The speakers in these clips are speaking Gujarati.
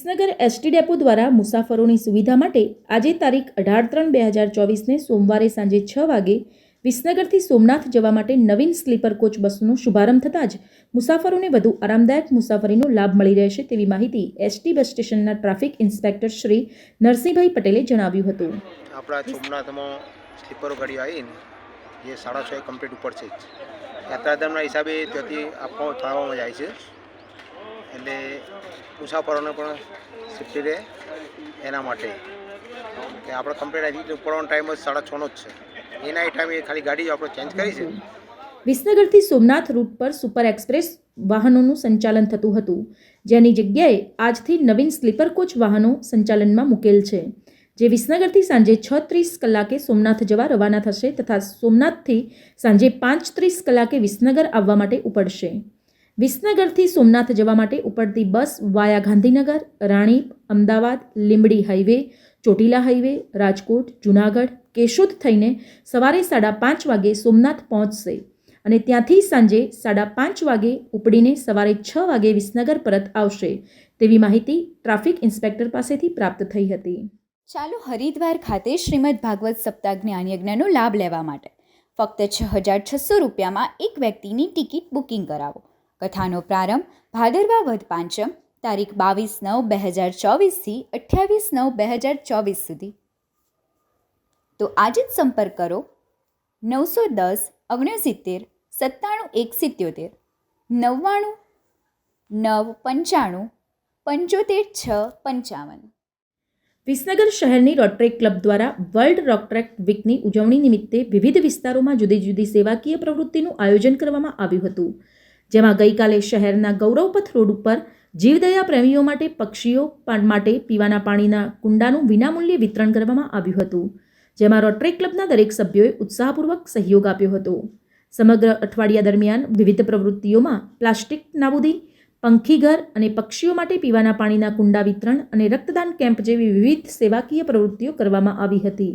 એસટી ડેપો દ્વારા મુસાફરોની સુવિધા માટે આજે તારીખ અઢાર ત્રણ બે હજાર ચોવીસને સોમવારે સાંજે છ વાગે વિસનગરથી સોમનાથ જવા માટે નવીન સ્લીપર કોચ બસનો શુભારંભ થતાં જ મુસાફરોને વધુ આરામદાયક મુસાફરીનો લાભ મળી રહેશે તેવી માહિતી એસટી બસ સ્ટેશનના ટ્રાફિક ઇન્સ્પેક્ટર શ્રી નરસિંહભાઈ પટેલે જણાવ્યું હતું. આપણા સોમનાથમાં સ્લીપરો ગાડી આવીને જે સાડા છ કમ્પ્લીટ ઉપર છે. યાત્રાધામના હિસાબે ત્યાંથી આપવા થવામાં જાય છે. એટલે મુસાફરોને પણ સેફ્ટી રહે એના માટે. કે આપણે કમ્પ્લેટ આવી ઉપડવાનો ટાઈમ જ સાડા છનો જ છે. એના ટાઈમે ખાલી ગાડી આપણે ચેન્જ કરી છે. વિસનગરથી સોમનાથ રૂટ પર સુપર એક્સપ્રેસ વાહનોનું સંચાલન થતું હતું, જેની જગ્યાએ આજથી નવીન સ્લીપર કોચ વાહનો સંચાલનમાં મૂકેલ છે, જે વિસનગરથી સાંજે છ ત્રીસ કલાકે સોમનાથ જવા રવાના થશે તથા સોમનાથથી સાંજે પાંચ ત્રીસ કલાકે વિસનગર આવવા માટે ઉપડશે. વિસનગરથી સોમનાથ જવા માટે ઉપડતી bus via Gandhinagar, Ranip, Ahmedabad, Limbdi highway, Chotila highway, Rajkot, Junagadh, Keshod થઈને સવારે સાડા પાંચ વાગે સોમનાથ પહોંચશે અને ત્યાંથી સાંજે સાડા પાંચ વાગે ઉપડીને સવારે છ વાગે વિસનગર પરત આવશે તેવી માહિતી ટ્રાફિક ઇન્સ્પેક્ટર પાસેથી પ્રાપ્ત થઈ હતી. ચાલો હરિદ્વાર ખાતે શ્રીમદ ભાગવત સપ્તાહ જ્ઞાનયજ્ઞનો લાભ લેવા માટે ફક્ત છ હજાર છસો રૂપિયામાં એક વ્યક્તિની ટિકિટ બુકિંગ કરાવો. કથાનો પ્રારંભ ભાદરવા વધ પાંચમ, તારીખ બાવીસ નવ બે હજાર ચોવીસથી અઠ્યાવીસ નવ બે હજાર ચોવીસ સુધી. તો આજે જ સંપર્ક કરો નવસો દસ ઓગણસિત્તેર સત્તાણું એક સિત્યોતેર નવ્વાણું નવ પંચાણું પંચોતેર છ પંચાવન. વિસનગર શહેરની રોટરેક ક્લબ દ્વારા વર્લ્ડ રોટરેક વીકની ઉજવણી નિમિત્તે વિવિધ વિસ્તારોમાં જુદી જુદી સેવાકીય પ્રવૃત્તિનું આયોજન કરવામાં આવ્યું હતું. જેમાં ગઈકાલે શહેરના ગૌરવપથ રોડ ઉપર જીવદયા પ્રેમીઓ માટે પક્ષીઓ માટે પીવાના પાણીના કુંડાનું વિનામૂલ્યે વિતરણ કરવામાં આવ્યું હતું, જેમાં રોટરી ક્લબના દરેક સભ્યોએ ઉત્સાહપૂર્વક સહયોગ આપ્યો હતો. સમગ્ર અઠવાડિયા દરમિયાન વિવિધ પ્રવૃત્તિઓમાં પ્લાસ્ટિક, નાબૂદી પંખીઘર અને પક્ષીઓ માટે પીવાના પાણીના કુંડા વિતરણ અને રક્તદાન કેમ્પ જેવી વિવિધ સેવાકીય પ્રવૃત્તિઓ કરવામાં આવી હતી.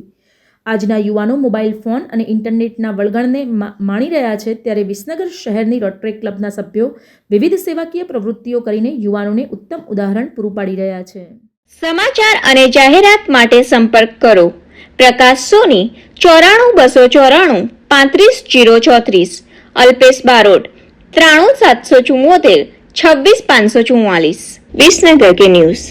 આજના યુવાનો મોબાઈલ ફોન અને ઇન્ટરનેટના વળગણને માણી રહ્યા છે ત્યારે વિસનગર શહેરની રોટરી ક્લબના સભ્યો વિવિધ સેવાકીય પ્રવૃત્તિઓ કરીને યુવાનોને ઉત્તમ ઉદાહરણ પૂરું પાડી રહ્યા છે. સમાચાર અને જાહેરાત માટે સંપર્ક કરો. પ્રકાશ સોની, ચોરાણું બસો ચોરાણું, પાંત્રીસ જીરો ચોત્રીસ. અલ્પેશ બારોટ, ત્રાણું સાતસો ચુમ્મોતેર છવ્વીસ પાંચસો ચુમ્માલીસ વિસનગર કે ન્યૂઝ.